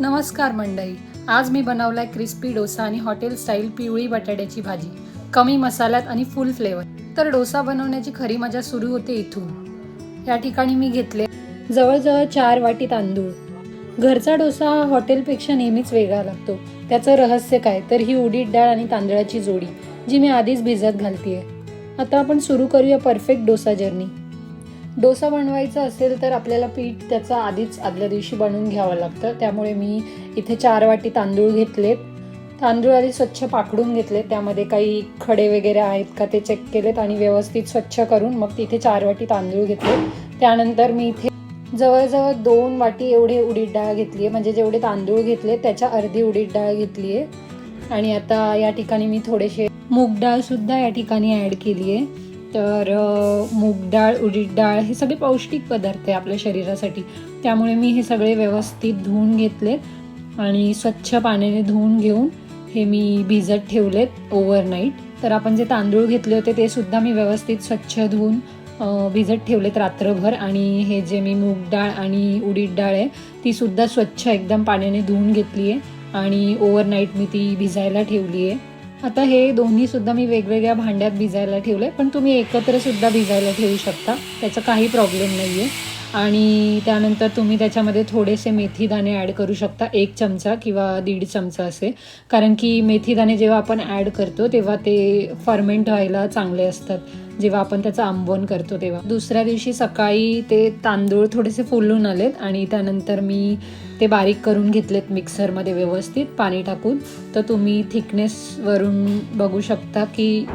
नमस्कार मंडळी. आज मी बनवलाय क्रिस्पी डोसा आणि हॉटेल स्टाईल पिवळी बटाट्याची भाजी. कमी मसाल्यात आणि फुल फ्लेवर तर डोसा बनवण्याची खरी मजा सुरू होते इथून. या ठिकाणी मी घेतले जवळजवळ चार वाटी तांदूळ. घरचा डोसा हा हॉटेलपेक्षा नेहमीच वेगळा लागतो. त्याचं रहस्य काय? तर ही उडीद डाळ आणि तांदळाची जोडी जी मी आधीच भिजत घालतीये. आता आपण सुरू करूया परफेक्ट डोसा जर्नी डोसा बनवायचा असेल तर आपल्याला पीठ त्याचा आधीच आदल्या दिवशी बनवून घ्यावं लागतं. त्यामुळे मी इथे चार वाटी तांदूळ घेतलेत. तांदूळ आधी स्वच्छ पाकडून घेतले त्यामध्ये काही खडे वगैरे आहेत का ते चेक केलेत आणि व्यवस्थित स्वच्छ करून मग तिथे चार वाटी तांदूळ घेतले त्यानंतर मी इथे जवळजवळ दोन वाटी एवढे उडीद डाळ घेतली आहे म्हणजे जेवढे तांदूळ घेतले त्याच्या अर्धी उडीद डाळ घेतली आहे आणि आता या ठिकाणी मी थोडेसे मूग डाळ सुद्धा या ठिकाणी ॲड केली आहे तर मूग डाळ उडीद डाळ हे सगळे पौष्टिक पदार्थ आहे आपल्या शरीरासाठी. त्यामुळे मी हे सगळे व्यवस्थित धुवून घेतले आणि स्वच्छ पाण्याने धुवून घेऊन हे मी भिजत ठेवलेत ओव्हरनाईट तर आपण जे तांदूळ घेतले होते ते सुद्धा मी व्यवस्थित स्वच्छ धुवून भिजत ठेवलेत रात्रभर आणि हे जे मी मूग डाळ आणि उडीद डाळ आहे ती सुद्धा स्वच्छ एकदम पाण्याने धुवून घेतली आहे आणि ओव्हरनाईट मी ती भिजायला ठेवली आहे आता हे दोन्ही सुद्धा मी वेगवेगळ्या भांड्यात भिजायला ठेवले पण तुम्ही एकत्र सुद्धा भिजायला ठेवू शकता. त्याचा काही प्रॉब्लेम नाही आहे आणि त्यानंतर तुम्ही त्याच्यामध्ये थोडेसे मेथी दाणे ॲड करू शकता एक चमचा किंवा दीड चमचा असे. कारण की मेथी दाणे जेव्हा आपण ॲड करतो तेव्हा ते फर्मेंट व्हायला चांगले असतात. जेव्हा आपण त्याचं आंबवण करतो तेव्हा. दुसऱ्या दिवशी सकाळी ते तांदूळ थोडेसे फुलून आलेत आणि त्यानंतर मी ते बारीक करून घेतलेत मिक्सरमध्ये व्यवस्थित पाणी टाकून. तर तुम्ही थिकनेसवरून बघू शकता की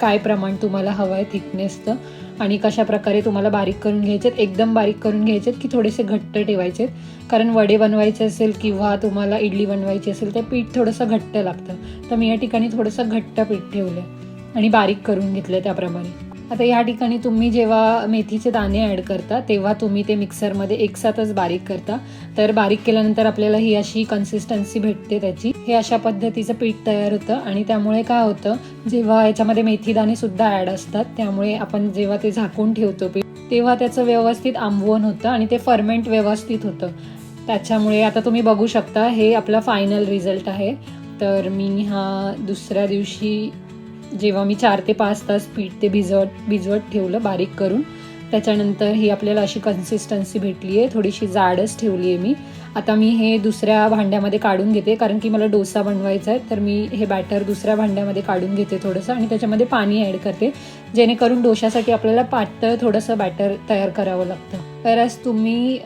काय प्रमाण तुम्हाला हवं आहे थिकनेसचं आणि कशा प्रकारे तुम्हाला बारीक करून घ्यायचेत. एकदम बारीक करून घ्यायचेत की थोडेसे घट्ट ठेवायचेत. कारण वडे बनवायचे असेल किंवा तुम्हाला इडली बनवायची असेल तर पीठ थोडंसं घट्ट लागतं. तर मी या ठिकाणी थोडंसं घट्ट पीठ ठेवलं आणि बारीक करून घेतलं त्याप्रमाणे. आता या ठिकाणी तुम्ही जेव्हा मेथीचे दाणे ॲड करता तेव्हा तुम्ही ते मिक्सरमध्ये एकसाथच बारीक करता. तर बारीक केल्यानंतर आपल्याला ही अशी कन्सिस्टन्सी भेटते त्याची. हे अशा पद्धतीचं पीठ तयार होतं आणि त्यामुळे काय होतं जेव्हा याच्यामध्ये मेथी दाणे सुद्धा ॲड असतात त्यामुळे आपण जेव्हा ते झाकून ठेवतो पीठ तेव्हा त्याचं व्यवस्थित आंबवण होतं आणि ते फर्मेंट व्यवस्थित होतं. त्याच्यामुळे आता तुम्ही बघू शकता हे आपला फायनल रिझल्ट आहे. तर मी हा दुसऱ्या दिवशी जेव्हा मी चार ते पाच तास पीठ ते भिजवत भिजवत ठेवलं बारीक करून त्याच्यानंतर ही आपल्याला अशी कन्सिस्टन्सी भेटली आहे. थोडीशी जाडच ठेवली आहे मी. आता मी हे दुसऱ्या भांड्यामध्ये काढून घेते कारण की मला डोसा बनवायचा आहे तर मी हे बॅटर दुसऱ्या भांड्यामध्ये काढून घेते थोडंसं आणि त्याच्यामध्ये पाणी ॲड करते जेणेकरून डोशासाठी आपल्याला पातळ थोडंसं बॅटर तयार करावं लागतं. तर आज तुम्ही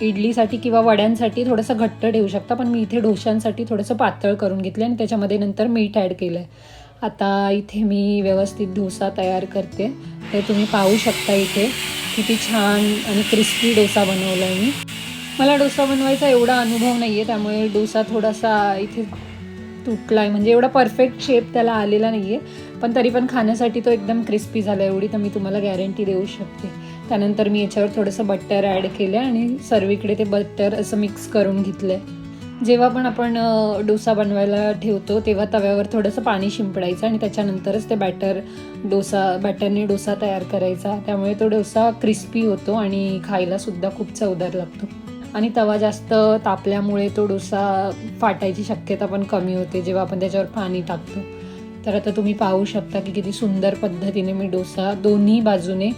इडलीसाठी किंवा वड्यांसाठी थोडंसं घट्ट ठेवू शकता पण मी इथे डोशांसाठी थोडंसं पातळ करून घेतलं आणि त्याच्यामध्ये नंतर मीठ ॲड केलं आहे आता इथे मी व्यवस्थित डोसा तयार करते. ते तुम्ही पाहू शकता इथे. किती छान आणि क्रिस्पी डोसा बनवला आहे मी. मला डोसा बनवायचा एवढा अनुभव नाही आहे त्यामुळे डोसा थोडासा इथे तुटला आहे म्हणजे एवढा परफेक्ट शेप त्याला आलेला नाही आहे पण तरी पण खाण्यासाठी तो एकदम क्रिस्पी झाला एवढी तर मी तुम्हाला गॅरंटी देऊ शकते. त्यानंतर मी याच्यावर थोडंसं बटर ॲड केलं आणि सर्वीकडे ते बटर असं मिक्स करून घेतलं आहे जेव्हा पण आपण डोसा बनवायला ठेवतो तेव्हा तव्यावर थोडंसं पाणी शिंपडायचं आणि त्याच्यानंतरच ते बॅटर डोसा बॅटरने डोसा तयार करायचा. त्यामुळे तो डोसा क्रिस्पी होतो आणि खायलासुद्धा खूप चवदार लागतो. आणि तवा जास्त तापल्यामुळे तो डोसा फाटायची शक्यता पण कमी होते जेव्हा आपण त्याच्यावर पाणी टाकतो. तर आता तुम्ही पाहू शकता की किती सुंदर पद्धतीने मी डोसा दोन्ही बाजूने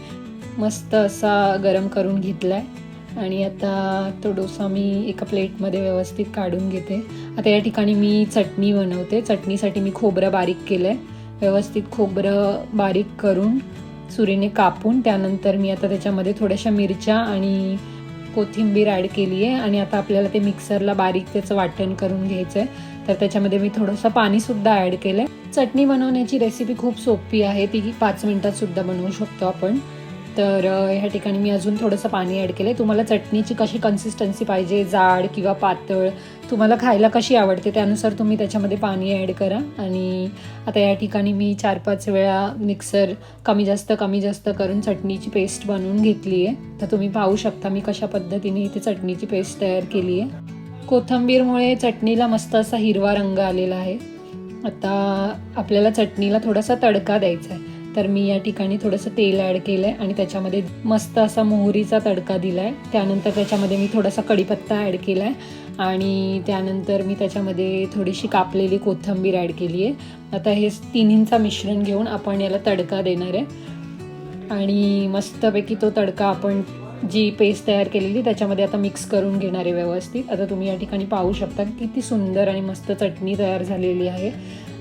मस्त असा गरम करून घेतला आहे आणि आता तो डोसा मी एका प्लेटमध्ये व्यवस्थित काढून घेते. आता या ठिकाणी मी चटणी बनवते. चटणीसाठी मी खोबरं बारीक केलं आहे व्यवस्थित खोबरं बारीक करून सुरीने कापून त्यानंतर मी आता त्याच्यामध्ये थोड्याशा मिरच्या आणि कोथिंबीर ॲड केली आहे. आणि आता आपल्याला ते मिक्सरला बारीक त्याचं वाटण करून घ्यायचं आहे तर त्याच्यामध्ये मी थोडंसं पाणीसुद्धा ॲड केलं आहे चटणी बनवण्याची रेसिपी खूप सोपी आहे. ती पाच मिनटात सुद्धा बनवू शकतो आपण. तर ह्या ठिकाणी मी अजून थोडंसं पाणी ॲड केलं आहे तुम्हाला चटणीची कशी कन्सिस्टन्सी पाहिजे? जाड किंवा पातळ? तुम्हाला खायला कशी आवडते? त्यानुसार तुम्ही त्याच्यामध्ये पाणी ॲड करा. आणि आता या ठिकाणी मी चार पाच वेळा मिक्सर कमी जास्त कमी जास्त करून चटणीची पेस्ट बनवून घेतली आहे. तर तुम्ही पाहू शकता मी कशा पद्धतीने इथे चटणीची पेस्ट तयार केली आहे. कोथंबीरमुळे चटणीला मस्त असा हिरवा रंग आलेला आहे. आता आपल्याला चटणीला थोडासा तडका द्यायचा आहे. तर मी या ठिकाणी थोडंसं तेल ॲड केलं आहे आणि त्याच्यामध्ये मस्त असा मोहरीचा तडका दिला आहे त्यानंतर त्याच्यामध्ये मी थोडासा कढीपत्ता ॲड केला आहे आणि त्यानंतर मी त्याच्यामध्ये थोडीशी कापलेली कोथिंबीर ॲड केली आहे. आता हे तिन्हींचा मिश्रण घेऊन आपण याला तडका देणार आहे. आणि मस्तपैकी तो तडका आपण जी पेस्ट तयार केलेली त्याच्यामध्ये आता मिक्स करून घेणार आहे व्यवस्थित. आता तुम्ही या ठिकाणी पाहू शकता किती सुंदर आणि मस्त चटणी तयार झालेली आहे.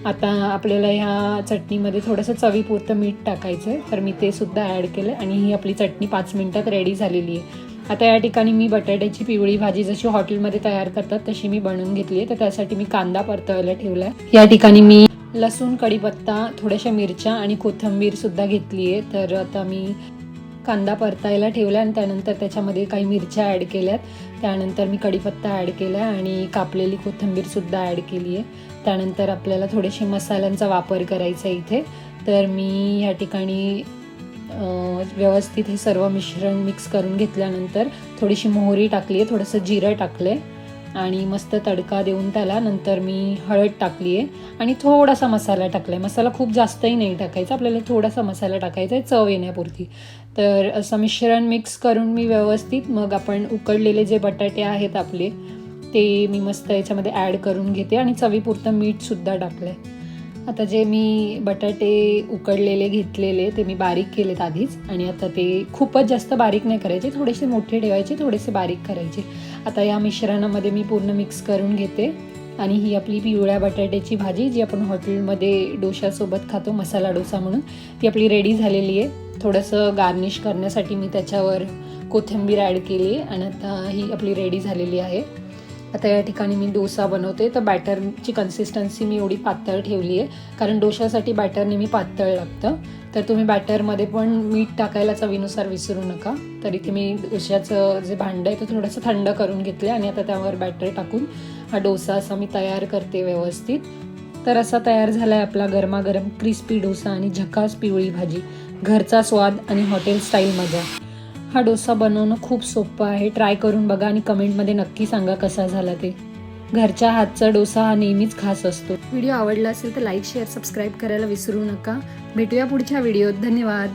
आता आपल्याला ह्या चटणीमध्ये थोडंसं चवीपुरतं मीठ टाकायचं आहे तर मी ते सुद्धा ॲड केलं आणि ही आपली चटणी पाच मिनटात रेडी झालेली आहे. आता या ठिकाणी मी बटाट्याची पिवळी भाजी जशी हॉटेलमध्ये तयार करतात तशी मी बनवून घेतली आहे. तर त्यासाठी मी कांदा परतवायला ठेवला आहे या ठिकाणी मी लसूण कढीपत्ता थोड्याशा मिरच्या आणि कोथंबीरसुद्धा घेतली आहे. तर आता मी कांदा परतायला ठेवला आणि त्यानंतर त्याच्यामध्ये काही मिरच्या ॲड केल्यात. त्यानंतर मी कढीपत्ता ॲड केला आहे आणि कापलेली कोथिंबीरसुद्धा ॲड केली आहे. त्यानंतर आपल्याला थोडेसे मसाल्यांचा वापर करायचा आहे इथे. तर मी या ठिकाणी व्यवस्थित हे सर्व मिश्रण मिक्स करून घेतल्यानंतर थोडीशी मोहरी टाकली आहे थोडंसं जिरं टाकलं आहे आणि मस्त तडका देऊन त्याला नंतर मी हळद टाकली आहे. आणि थोडासा मसाला टाकला आहे मसाला खूप जास्तही नाही टाकायचा. आपल्याला थोडासा मसाला टाकायचा आहे चव येण्यापुरती. तर असं मिश्रण मिक्स करून मी व्यवस्थित मग आपण उकडलेले जे बटाटे आहेत आपले ते मी मस्त याच्यामध्ये ॲड करून घेते आणि चवीपुरतं मीठसुद्धा टाकलं आहे आता जे मी बटाटे उकडलेले घेतलेले ते मी बारीक केलेत आधीच. आणि आता ते खूपच जास्त बारीक नाही करायचे. थोडेसे मोठे ठेवायचे थोडेसे बारीक करायचे. आता या मिश्रणामध्ये मी पूर्ण मिक्स करून घेते. आणि ही आपली पिवळ्या बटाट्याची भाजी जी आपण हॉटेलमध्ये डोशासोबत खातो मसाला डोसा म्हणून ती आपली रेडी झालेली आहे. थोडंसं गार्निश करण्यासाठी मी त्याच्यावर कोथिंबीर ॲड केली आहे आणि आता ही आपली रेडी झालेली आहे. आता या ठिकाणी मी डोसा बनवते. तर बॅटरची कन्सिस्टन्सी मी एवढी पातळ ठेवली आहे. कारण डोशासाठी बॅटर नेहमी पातळ लागतं. तर तुम्ही बॅटरमध्ये पण मीठ टाकायला चवीनुसार विसरू नका. तर इथे मी डोशाचं जे भांडं आहे ते थोडंसं थंड करून घेतलं आणि आता त्यावर बॅटर टाकून हा डोसा असा मी तयार करते व्यवस्थित. तर असा तयार झाला आहे आपला गरमागरम क्रिस्पी डोसा आणि झकास पिवळी भाजी. घरचा स्वाद आणि हॉटेल स्टाईल मजा. हा डोसा बनवणं खूप सोपं आहे. ट्राय करून बघा आणि कमेंटमध्ये नक्की सांगा कसा झाला ते. घरच्या हातचा डोसा हा नेहमीच खास असतो. व्हिडिओ आवडला असेल तर लाईक शेअर सबस्क्राईब करायला विसरू नका. भेटूया पुढच्या व्हिडिओत. धन्यवाद.